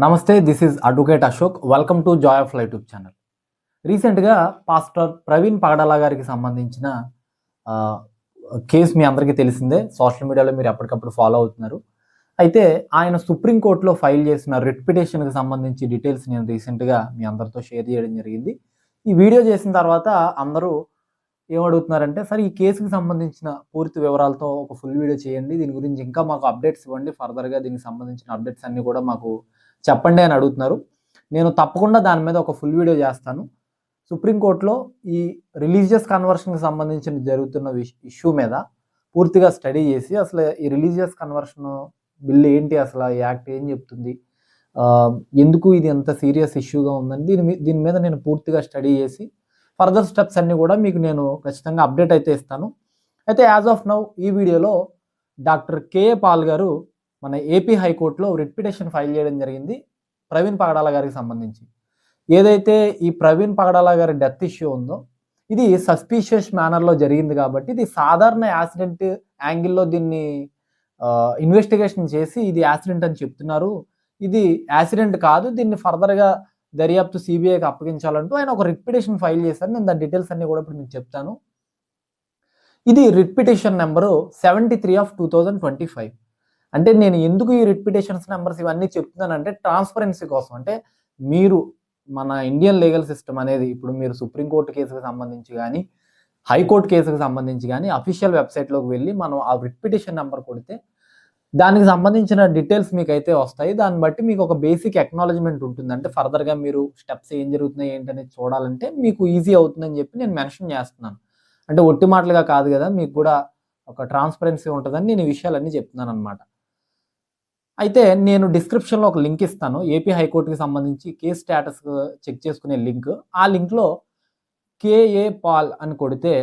నమస్తే this is advocate Ashok welcome to joy of YouTube channel రీసెంట్గా pastor Praveen Pagadala గారికి సంబంధించిన కేసు మీ అందరికీ తెలిసిందే. సోషల్ మీడియాలో మీరు ఎప్పటికప్పుడు ఫాలో అవుతున్నారు. అయితే ఆయన సుప్రీంకోర్టులో ఫైల్ చేసిన రిట్ పిటిషన్కి సంబంధించి డీటెయిల్స్ నేను రీసెంట్గా మీ అందరితో షేర్ చేయడం జరిగింది. ఈ వీడియో చేసిన తర్వాత అందరూ ఏమడుగుతున్నారంటే సరే ఈ కేసుకి సంబంధించిన పూర్తి వివరాలతో ఒక ఫుల్ వీడియో చేయండి. దీని గురించి ఇంకా మాకు అప్డేట్స్ ఇవ్వండి. ఫర్దర్గా దీనికి సంబంధించిన అప్డేట్స్ అన్నీ కూడా మాకు చెప్పండి అని అడుగుతున్నారు. నేను తప్పకుండా దాని మీద ఒక ఫుల్ వీడియో చేస్తాను. సుప్రీంకోర్టులో ఈ రిలీజియస్ కన్వర్షన్కి సంబంధించిన జరుగుతున్న ఇష్యూ మీద పూర్తిగా స్టడీ చేసి అసలు ఈ రిలీజియస్ కన్వర్షన్ బిల్ ఏంటి అసలు ఈ యాక్ట్ ఏం చెప్తుంది? ఎందుకు ఇది ఎంత సీరియస్ ఇష్యూగా ఉందని దీని మీ- దీని మీద నేను పూర్తిగా స్టడీ చేసి ఫర్దర్ స్టెప్స్ అన్నీ కూడా మీకు నేను ఖచ్చితంగా అప్డేట్ అయితే ఇస్తాను. అయితే యాజ్ ఆఫ్ నౌ ఈ వీడియోలో డాక్టర్ కేఏ పాల్ గారు మన ఏపీ హైకోర్టులో రిట్ పిటిషన్ ఫైల్ చేయడం జరిగింది ప్రవీణ్ పగడాల గారికి సంబంధించి. ఏదైతే ఈ ప్రవీణ్ పగడాల గారి డెత్ ఇష్యూ ఉందో ఇది సస్పీషియస్ మేనర్లో జరిగింది కాబట్టి ఇది సాధారణ యాక్సిడెంట్ యాంగిల్లో దీన్ని ఇన్వెస్టిగేషన్ చేసి ఇది యాక్సిడెంట్ అని చెప్తున్నారు. ఇది యాక్సిడెంట్ కాదు దీన్ని ఫర్దర్గా దర్యాప్తు సిబిఐకి అప్పగించాలంటూ ఆయన ఒక రిట్ పిటిషన్ ఫైల్ చేశారు. నేను దాని డీటెయిల్స్ అన్ని కూడా ఇప్పుడు మీకు చెప్తాను. ఇది writ petition number seventy three of two thousand twenty five. అంటే నేను ఎందుకు ఈ రిట్ నెంబర్స్ ఇవన్నీ చెప్తున్నానంటే ట్రాన్స్పరెన్సీ కోసం. అంటే మీరు మన ఇండియన్ లీగల్ సిస్టమ్ అనేది ఇప్పుడు మీరు సుప్రీంకోర్టు కేసుకు సంబంధించి కానీ హైకోర్టు కేసుకు సంబంధించి కానీ అఫీషియల్ వెబ్సైట్లోకి వెళ్ళి మనం ఆ రిట్ నెంబర్ కొడితే దానికి సంబంధించిన డీటెయిల్స్ మీకు అయితే వస్తాయి. దాన్ని బట్టి మీకు ఒక బేసిక్ ఎక్నాలజ్మెంట్ ఉంటుంది. అంటే ఫర్దర్గా మీరు స్టెప్స్ ఏం జరుగుతున్నాయి ఏంటనేది చూడాలంటే మీకు ఈజీ అవుతుందని చెప్పి నేను మెన్షన్ చేస్తున్నాను. అంటే ఒట్టి మాటలుగా కాదు కదా మీకు కూడా ఒక ట్రాన్స్పరెన్సీ ఉంటుందని నేను ఈ విషయాలన్నీ చెప్తున్నాను అనమాట అయితే నేను డిస్క్రిప్షన్లో ఒక లింక్ ఇస్తాను. ఏపీ హైకోర్టుకి సంబంధించి కేస్ స్టేటస్ చెక్ చేసుకునే లింక్ ఆ లింక్లో కేఏ పాల్ అని కొడితే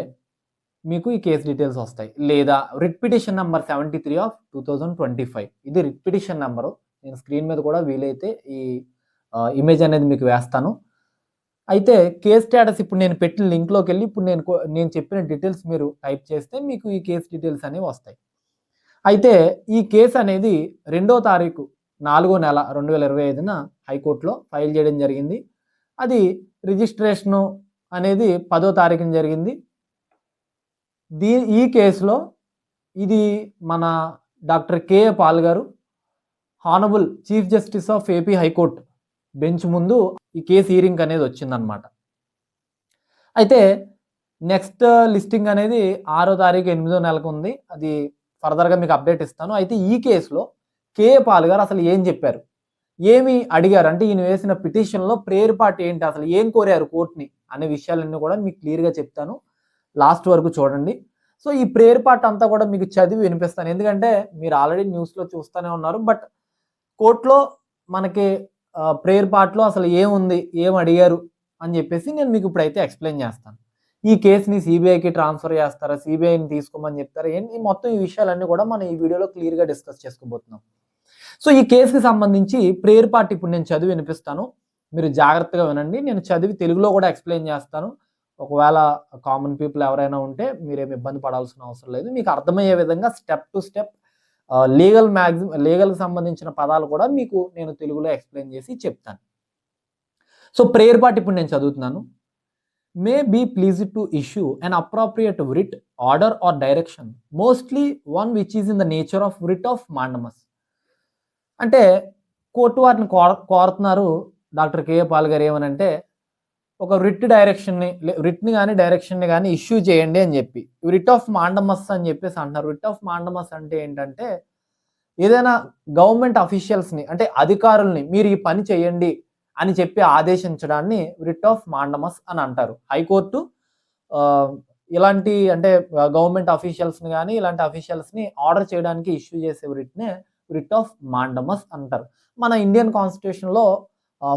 మీకు ఈ కేసు డీటెయిల్స్ వస్తాయి. లేదా writ petition number seventy three of two thousand twenty five ఇది రిట్ పిటిషన్ నెంబరు నేను స్క్రీన్ మీద కూడా వీలైతే ఈ ఇమేజ్ అనేది మీకు వేస్తాను. అయితే కేస్ స్టేటస్ ఇప్పుడు నేను పెట్టిన లింక్లోకి వెళ్ళి ఇప్పుడు నేను నేను చెప్పిన డీటెయిల్స్ మీరు టైప్ చేస్తే మీకు ఈ కేసు డీటెయిల్స్ అనేవి వస్తాయి. అయితే ఈ కేసు అనేది రెండో తారీఖు నాలుగో నెల రెండు వేల ఇరవై ఐదున హైకోర్టులో ఫైల్ చేయడం జరిగింది. అది రిజిస్ట్రేషను అనేది పదో తారీఖున జరిగింది. దీ ఈ కేసులో ఇది మన డాక్టర్ కేఏ పాల్ గారు honourable chief justice of AP high court bench ముందు ఈ కేసు హీరింగ్ అనేది వచ్చిందనమాట అయితే నెక్స్ట్ లిస్టింగ్ అనేది ఆరో తారీఖు ఎనిమిదో నెలకు ఉంది. అది ఫర్దర్గా మీకు అప్డేట్ ఇస్తాను. అయితే ఈ కేసులో కే పాల్ గారు అసలు ఏం చెప్పారు? ఏమి అడిగారు? అంటే ఈయన వేసిన పిటిషన్లో ప్రేయర్ పార్ట్ ఏంటి? అసలు ఏం కోరారు కోర్టుని? అనే విషయాలన్నీ కూడా మీకు క్లియర్గా చెప్తాను. లాస్ట్ వరకు చూడండి. సో ఈ ప్రేయర్ పార్ట్ అంతా కూడా మీకు చదివి వినిపిస్తాను. ఎందుకంటే మీరు ఆల్రెడీ న్యూస్లో చూస్తూనే ఉన్నారు. బట్ కోర్టులో మనకి ప్రేయర్ పార్ట్లో అసలు ఏముంది? ఏం అడిగారు? అని చెప్పేసి నేను మీకు ఇప్పుడైతే ఎక్స్ప్లెయిన్ చేస్తాను. ఈ కేసుని సిబిఐకి ట్రాన్స్ఫర్ చేస్తారా? సిబిఐని తీసుకోమని చెప్తారా? ఏంటి మొత్తం ఈ విషయాలన్నీ కూడా మనం ఈ వీడియోలో క్లియర్గా డిస్కస్ చేసుకోబోతున్నాం. సో ఈ కేసుకి సంబంధించి ప్రేయర్ పార్ట్ ఇప్పుడు నేను చదివి వినిపిస్తాను. మీరు జాగ్రత్తగా వినండి. నేను చదివి తెలుగులో కూడా ఎక్స్ప్లెయిన్ చేస్తాను. ఒకవేళ కామన్ పీపుల్ ఎవరైనా ఉంటే మీరేమి ఇబ్బంది పడాల్సిన అవసరం లేదు. మీకు అర్థమయ్యే విధంగా step to step legal maximum లీగల్కి సంబంధించిన పదాలు కూడా మీకు నేను తెలుగులో ఎక్స్ప్లెయిన్ చేసి చెప్తాను. సో ప్రేయర్ పార్ట్ ఇప్పుడు నేను చదువుతున్నాను. May be please to issue an appropriate writ order or direction mostly one which is in the nature of writ of mandamus అంటే కోర్టు వారిని కోర కోరుతున్నారు డాక్టర్ కేఏ పాల్ గారు ఏమనంటే ఒక రిట్ డైరెక్షన్ని రిట్ని కానీ డైరెక్షన్ని కానీ ఇష్యూ చేయండి అని చెప్పి. రిట్ ఆఫ్ మాండమస్ అని చెప్పేసి అంటున్నారు. రిట్ ఆఫ్ మాండమస్ అంటే ఏంటంటే ఏదైనా గవర్నమెంట్ అఫీషియల్స్ని అంటే అధికారుల్ని మీరు ఈ పని చేయండి అని చెప్పి ఆదేశించడాన్ని రిట్ ఆఫ్ మాండమస్ అని అంటారు. హైకోర్టు ఇలాంటి అంటే గవర్నమెంట్ అఫీషియల్స్ని కానీ ఇలాంటి అఫీషియల్స్ని ఆర్డర్ చేయడానికి ఇష్యూ చేసే రిట్నే రిట్ ఆఫ్ మాండమస్ అంటారు. మన ఇండియన్ కాన్స్టిట్యూషన్లో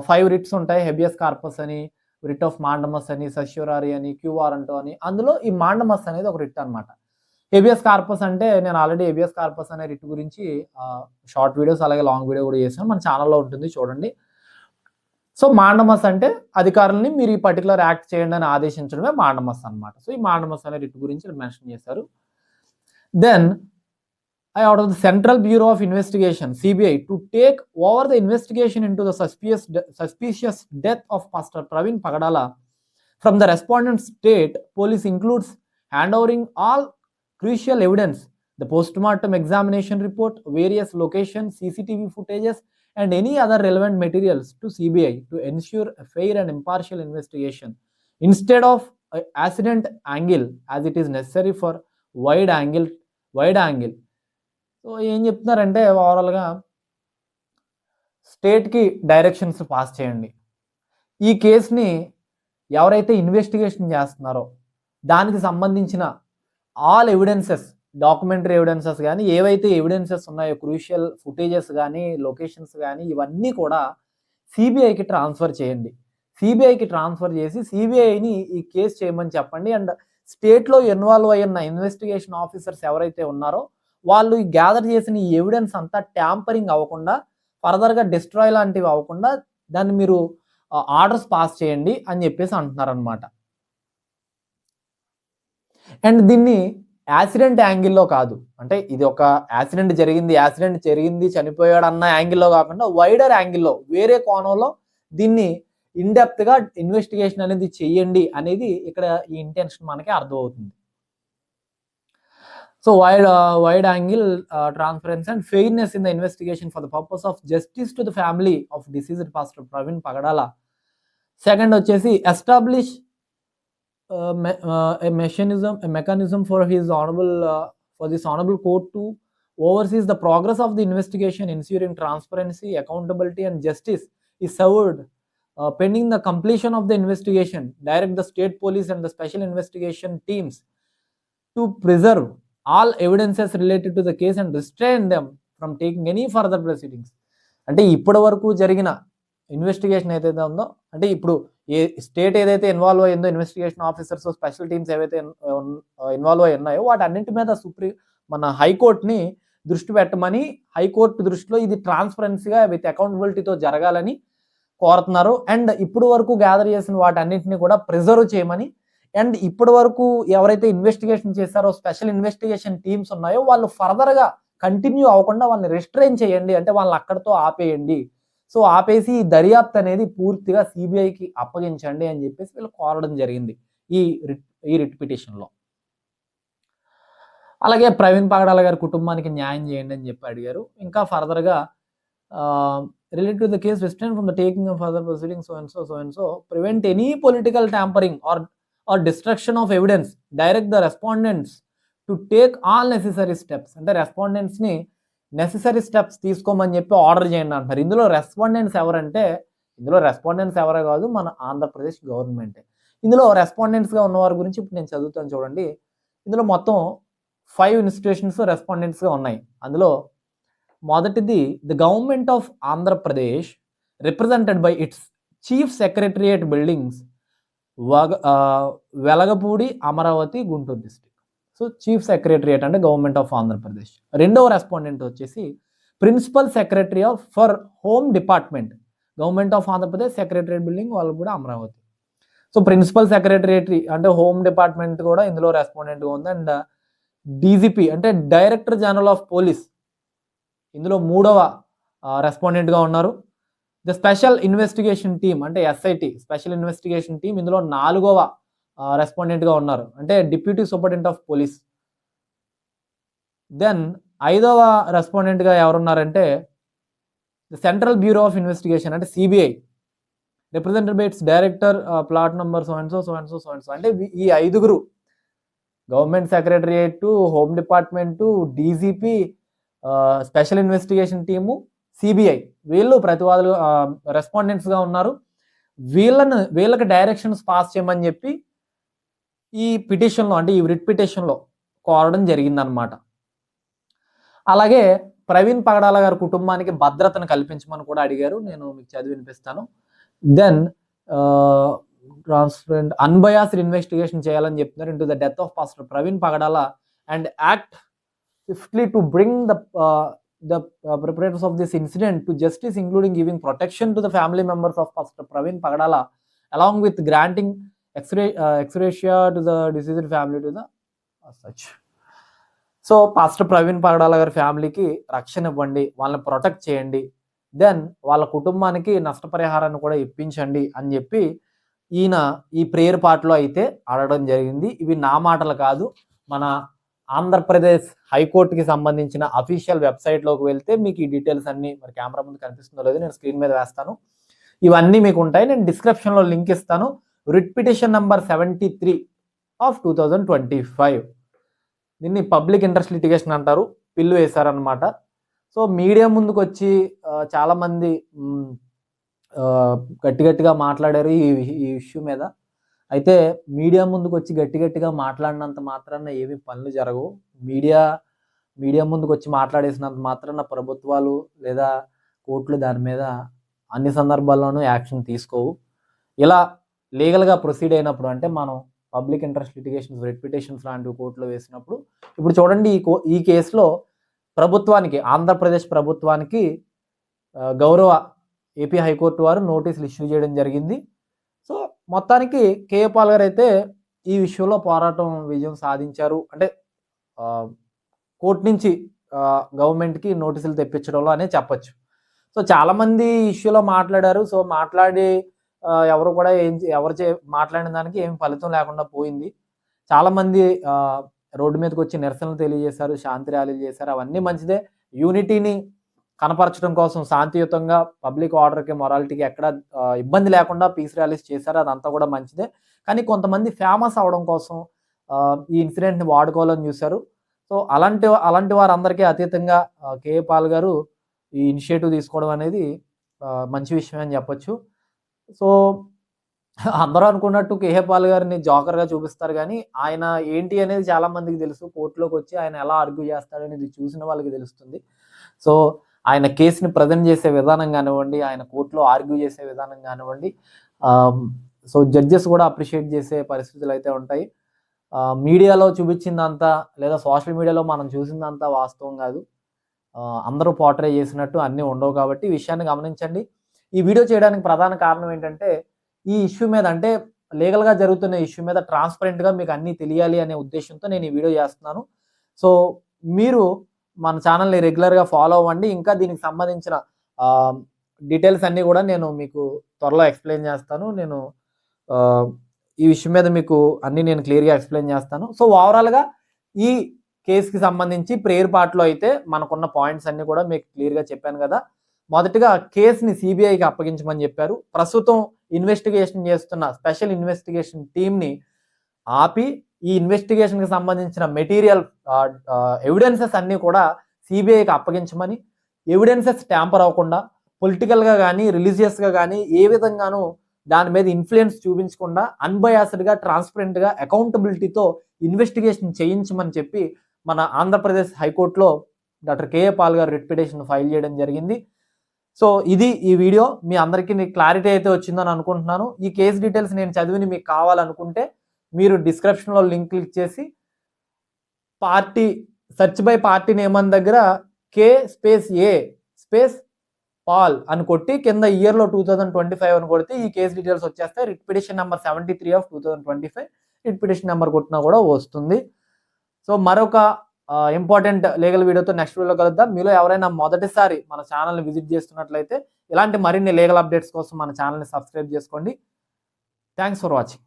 ఫైవ్ రిట్స్ ఉంటాయి. హెబియస్ కార్పస్ అని రిట్ ఆఫ్ మాండమస్ అని సశ్యూరారి అని క్యూఆర్ అని. అందులో ఈ మాండమస్ అనేది ఒక రిట్ అనమాట హెబియస్ కార్పస్ అంటే నేను ఆల్రెడీ హెబియస్ కార్పస్ అనే రిట్ గురించి షార్ట్ వీడియోస్ అలాగే లాంగ్ వీడియో కూడా చేశాను. మన ఛానల్లో ఉంటుంది చూడండి. సో మాండమస్ అంటే అధికారులని మీరు ఈ పర్టికులర్ యాక్ట్ చేయండి అని ఆదేశించడమే మాండమస్ అనమాట సో ఈ మాండమస్ అనే రిట్ గురించి మెన్షన్ చేశారు. Then I order the central bureau of investigation CBI to take over the investigation into the suspicious suspicious death of pastor Praveen Pagadala from the respondent state police includes hand overing all crucial evidence the post mortem examination report various location CCTV footages and any other relevant materials to CBI to ensure a fair and impartial investigation instead of a accident angle as it is necessary for wide angle wide angle so ఏం చెప్తున్నారంటే ఓవరాల్గా స్టేట్కి directions pass చేయండి ఈ కేసుని ఎవరైతే investigation చేస్తున్నారో దానికి సంబంధించిన ఆల్ ఎవిడెన్సెస్ డాక్యుమెంటరీ ఎవిడెన్సెస్ కానీ ఏవైతే ఎవిడెన్సెస్ ఉన్నాయో క్రూషియల్ ఫుటేజెస్ కానీ లొకేషన్స్ కానీ ఇవన్నీ కూడా సిబిఐకి ట్రాన్స్ఫర్ చేయండి. సిబిఐకి ట్రాన్స్ఫర్ చేసి సిబిఐని ఈ కేసు చేయమని చెప్పండి. అండ్ స్టేట్లో ఇన్వాల్వ్ అయిన ఇన్వెస్టిగేషన్ ఆఫీసర్స్ ఎవరైతే ఉన్నారో వాళ్ళు గ్యాదర్ చేసిన ఈ ఎవిడెన్స్ అంతా ట్యాంపరింగ్ అవ్వకుండా ఫర్దర్గా డిస్ట్రాయ్ లాంటివి అవ్వకుండా దాన్ని మీరు ఆర్డర్స్ పాస్ చేయండి అని చెప్పేసి అంటున్నారనమాట అండ్ దీన్ని యాక్సిడెంట్ యాంగిల్లో కాదు. అంటే ఇది ఒక యాక్సిడెంట్ జరిగింది యాక్సిడెంట్ జరిగింది చనిపోయాడు అన్న యాంగిల్లో కాకుండా వైడర్ యాంగిల్లో వేరే కోణంలో దీన్ని ఇన్డెప్త్గా ఇన్వెస్టిగేషన్ అనేది చెయ్యండి అనేది ఇక్కడ ఈ ఇంటెన్షన్ మనకి అర్థమవుతుంది. So wide wide angle transparence and fairness in the investigation for the purpose of justice to the family of deceased pastor Praveen Pagadala second వచ్చేసి establish a mechanism a mechanism for his honorable uh, for this honorable court to oversees the progress of the investigation ensuring transparency accountability and justice is served uh, pending the completion of the investigation direct the state police and the special investigation teams to preserve all evidences related to the case and restrain them from taking any further proceedings అంటే ఇప్పటి వరకు జరిగిన investigation ఏదైతే ఉందో అంటే ఇప్పుడు ఏ state ఏదైతే ఇన్వాల్వ్ అయిందో ఇన్వెస్టిగేషన్ ఆఫీసర్స్ స్పెషల్ టీమ్స్ ఏవైతే ఇన్వాల్వ్ అయి ఉన్నాయో వాటన్నింటి మీద సుప్రీం మన హైకోర్టుని దృష్టి పెట్టమని హైకోర్టు దృష్టిలో ఇది ట్రాన్స్పరెన్సీగా విత్ అకౌంటబిలిటీతో జరగాలని కోరుతున్నారు. అండ్ ఇప్పుడు వరకు గ్యాదర్ చేసిన వాటన్నింటినీ కూడా ప్రిజర్వ్ చేయమని అండ్ ఇప్పటి వరకు ఎవరైతే ఇన్వెస్టిగేషన్ చేశారో స్పెషల్ ఇన్వెస్టిగేషన్ టీమ్స్ ఉన్నాయో వాళ్ళు ఫర్దర్గా కంటిన్యూ అవ్వకుండా వాళ్ళని రిస్ట్రైన్ చేయండి. అంటే వాళ్ళని అక్కడితో ఆపేయండి. సో ఆపేసి ఈ దర్యాప్తు అనేది పూర్తిగా సిబిఐకి అప్పగించండి అని చెప్పేసి వీళ్ళు కోరడం జరిగింది ఈ రిట్ ఈ రిట్ పిటిషన్లో. అలాగే ప్రవీణ్ పగడాల గారి కుటుంబానికి న్యాయం చేయండి అని చెప్పి అడిగారు. ఇంకా ఫర్దర్గా related to the case restrain from the taking of further proceeding so and so so and so prevent any political tampering or or destruction of evidence direct the respondents to take all necessary steps. అంటే రెస్పాండెంట్స్ని necessary steps తీసుకోమని చెప్పి order చేయండి అంటున్నారు. ఇందులో respondents ఎవరంటే ఇందులో respondents ఎవరే కాదు మన ఆంధ్రప్రదేశ్ గవర్నమెంటే ఇందులో రెస్పాండెంట్స్గా ఉన్నవారి గురించి ఇప్పుడు నేను చదువుతాను చూడండి. ఇందులో మొత్తం ఫైవ్ ఇన్స్టిట్యూషన్స్ రెస్పాండెంట్స్గా ఉన్నాయి. అందులో మొదటిది the government of Andhra Pradesh represented by its chief secretariat buildings వగ Velagapudi Amaravati Guntur district so chief secretariat అంటే గవర్నమెంట్ ఆఫ్ ఆంధ్రప్రదేశ్. రెండవ రెస్పాండెంట్ వచ్చేసి principal secretary of for home department. Government of Andhra Pradesh secretariat building వాళ్ళు కూడా Amaravati. So principal సెక్రటరియటరీ అంటే home department కూడా ఇందులో రెస్పాండెంట్గా ఉంది. అండ్ డీజీపీ అంటే డైరెక్టర్ జనరల్ ఆఫ్ పోలీస్ ఇందులో మూడవ రెస్పాండెంట్గా ఉన్నారు. ద స్పెషల్ ఇన్వెస్టిగేషన్ టీమ్ అంటే ఎస్ఐటి స్పెషల్ ఇన్వెస్టిగేషన్ టీమ్ ఇందులో నాలుగవ రెస్పాండెంట్గా ఉన్నారు. అంటే deputy superintendent of police then ఐదవ రెస్పాండెంట్గా ఎవరున్నారంటే the central bureau of investigation అంటే CBI represented by its director plot number so and so so and so so and so అంటే ఈ ఐదుగురు government secretariat home department DGP special investigation team CBI వీళ్ళు ప్రతివాదులు రెస్పాండెంట్స్గా ఉన్నారు. వీళ్ళను వీళ్ళకి డైరెక్షన్స్ పాస్ చేయమని చెప్పి ఈ పిటిషన్లో అంటే ఈ రిట్ పిటిషన్లో కోరడం జరిగిందనమాట అలాగే ప్రవీణ్ పగడాల గారి కుటుంబానికి భద్రతను కల్పించమని కూడా అడిగారు. నేను మీకు చదివి వినిపిస్తాను. దెన్ ట్రాన్స్పరెంట్ అన్బయాస్డ్ ఇన్వెస్టిగేషన్ చేయాలని చెప్తున్నారు. Into the death of pastor Praveen Pagadala and act swiftly to bring the the perpetrators of this incident to justice including giving protection to the family members of pastor Praveen Pagadala along with granting ex gratia to the ex family to the such so pastor Praveen Pagadala గారి ఫ్యామిలీకి రక్షణ ఇవ్వండి వాళ్ళని protect చేయండి. Then వాళ్ళ కుటుంబానికి నష్టపరిహారాన్ని కూడా ఇప్పించండి అని చెప్పి ఈయన ఈ ప్రేయర్ పాటలో అయితే అడగడం జరిగింది. ఇవి నా మాటలు కాదు మన ఆంధ్రప్రదేశ్ హైకోర్టుకి సంబంధించిన అఫీషియల్ వెబ్సైట్లోకి వెళ్తే మీకు ఈ డీటెయిల్స్ అన్ని మరి కెమెరా ముందు కనిపిస్తుందో లేదో నేను స్క్రీన్ మీద వేస్తాను. ఇవన్నీ మీకు ఉంటాయి నేను డిస్క్రిప్షన్లో లింక్ ఇస్తాను. Writ petition number seventy three of two thousand twenty five. దీన్ని పబ్లిక్ ఇంట్రెస్ట్ లిటిగేషన్ అంటారు పిల్లు వేశారనమాట సో మీడియా ముందుకు వచ్చి చాలామంది గట్టి గట్టిగా మాట్లాడారు ఈ ఈ ఇష్యూ మీద. అయితే మీడియా ముందుకు వచ్చి గట్టి గట్టిగా మాట్లాడినంత మాత్రాన ఏమి పనులు జరగవు. మీడియా మీడియా ముందుకు వచ్చి మాట్లాడేసినంత మాత్రాన ప్రభుత్వాలు లేదా కోర్టులు దాని మీద అన్ని సందర్భాల్లోనూ యాక్షన్ తీసుకోవు. ఇలా లీగల్గా ప్రొసీడ్ అయినప్పుడు అంటే మనం పబ్లిక్ ఇంట్రెస్ట్ లిటిగేషన్స్ రెప్యుటేషన్స్ లాంటివి కోర్టులో వేసినప్పుడు ఇప్పుడు చూడండి ఈ కో ఈ కేసులో ప్రభుత్వానికి ఆంధ్రప్రదేశ్ ప్రభుత్వానికి గౌరవ ఏపీ హైకోర్టు వారు నోటీసులు ఇష్యూ చేయడం జరిగింది. సో మొత్తానికి కేఏ పాల్ గారు అయితే ఈ విషయంలో పోరాటం విజయం సాధించారు. అంటే కోర్టు నుంచి గవర్నమెంట్కి నోటీసులు తెప్పించడంలో అనే చెప్పొచ్చు. సో చాలామంది ఇష్యూలో మాట్లాడారు. సో మాట్లాడి ఎవరు కూడా ఏం చే- ఎవరు చే మాట్లాడిన దానికి ఏం ఫలితం లేకుండా పోయింది. చాలామంది రోడ్డు మీదకి వచ్చి నిరసనలు తెలియజేశారు శాంతి ర్యాలీలు చేశారు. అవన్నీ మంచిదే. యూనిటీని కనపరచడం కోసం శాంతియుతంగా పబ్లిక్ ఆర్డర్కి మొరాలిటీకి ఎక్కడ ఇబ్బంది లేకుండా పీస్ ర్యాలీస్ చేశారు. అదంతా కూడా మంచిదే. కానీ కొంతమంది ఫేమస్ అవడం కోసం ఈ ఇన్సిడెంట్ని వాడుకోవాలని చూశారు. సో అలాంటి అలాంటి వారందరికీ అతీతంగా కేఏ పాల్ గారు ఈ ఇనిషియేటివ్ తీసుకోవడం అనేది మంచి విషయం అని చెప్పొచ్చు. సో అందరూ అనుకున్నట్టు కేహే పాల్ గారిని జోకర్గా చూపిస్తారు కానీ ఆయన ఏంటి అనేది చాలా మందికి తెలుసు. కోర్టులోకి వచ్చి ఆయన ఎలా ఆర్గ్యూ చేస్తాడు అనేది చూసిన వాళ్ళకి తెలుస్తుంది. సో ఆయన కేసుని ప్రజెంట్ చేసే విధానం కానివ్వండి ఆయన కోర్టులో ఆర్గ్యూ చేసే విధానం కానివ్వండి సో జడ్జెస్ కూడా అప్రిషియేట్ చేసే పరిస్థితులు అయితే ఉంటాయి. మీడియాలో చూపించిందంతా లేదా సోషల్ మీడియాలో మనం చూసిందంతా వాస్తవం కాదు. అందరూ పోర్ట్రే చేసినట్టు అన్నీ ఉండవు కాబట్టి విషయాన్ని గమనించండి. ఈ వీడియో చేయడానికి ప్రధాన కారణం ఏంటంటే ఈ ఇష్యూ మీద అంటే లీగల్గా జరుగుతున్న ఇష్యూ మీద ట్రాన్స్పరెంట్గా మీకు అన్నీ తెలియాలి అనే ఉద్దేశంతో నేను ఈ వీడియో చేస్తున్నాను. సో మీరు మన ఛానల్ని రెగ్యులర్గా ఫాలో అవ్వండి. ఇంకా దీనికి సంబంధించిన డీటెయిల్స్ అన్నీ కూడా నేను మీకు త్వరలో ఎక్స్ప్లెయిన్ చేస్తాను. నేను ఈ విషయం మీద మీకు అన్నీ నేను క్లియర్గా ఎక్స్ప్లెయిన్ చేస్తాను. సో ఓవరాల్గా ఈ కేసుకి సంబంధించి ప్రేయర్ పార్ట్లో అయితే మనకున్న పాయింట్స్ అన్నీ కూడా మీకు క్లియర్గా చెప్పాను కదా. మొదటగా కేసుని సిబిఐకి అప్పగించమని చెప్పారు. ప్రస్తుతం ఇన్వెస్టిగేషన్ చేస్తున్న స్పెషల్ ఇన్వెస్టిగేషన్ టీంని ఆపి ఈ ఇన్వెస్టిగేషన్కి సంబంధించిన మెటీరియల్ ఎవిడెన్సెస్ అన్నీ కూడా సిబిఐకి అప్పగించమని ఎవిడెన్సెస్ ట్యాంపర్ అవ్వకుండా పొలిటికల్గా కానీ రిలీజియస్గా కానీ ఏ విధంగానూ దాని మీద ఇన్ఫ్లుయెన్స్ చూపించకుండా అన్బయాస్డ్గా ట్రాన్స్పరెంట్గా అకౌంటబిలిటీతో ఇన్వెస్టిగేషన్ చేయించమని చెప్పి మన ఆంధ్రప్రదేశ్ హైకోర్టులో డాక్టర్ కేఏ పాల్ గారు రిట్ పిటిషన్ ఫైల్ చేయడం జరిగింది. సో ఇది ఈ వీడియో. మీ అందరికీ క్లారిటీ అయితే వచ్చిందని అనుకుంటున్నాను. ఈ కేసు డీటెయిల్స్ నేను చదివిని మీకు కావాలనుకుంటే మీరు డిస్క్రిప్షన్లో లింక్ క్లిక్ చేసి party search by party name అని దగ్గర K space A space Paul అని కొట్టి కింద ఇయర్లో టూ థౌజండ్ ట్వంటీ ఫైవ్ అని కొడితే ఈ కేసు డీటెయిల్స్ వచ్చేస్తాయి. Writ petition number seventy three of two thousand twenty five writ petition number కొట్టినా కూడా వస్తుంది. సో మరొక ఇంపార్టెంట్ లీగల్ వీడియోతో నెక్స్ట్ వీడియోలో కలుద్దాం. మీలో ఎవరైనా మొదటిసారి మన ఛానల్ని విజిట్ చేస్తున్నట్లయితే ఇలాంటి మరిన్ని లీగల్ అప్డేట్స్ కోసం మన ఛానల్ని సబ్స్క్రైబ్ చేసుకోండి. Thanks for watching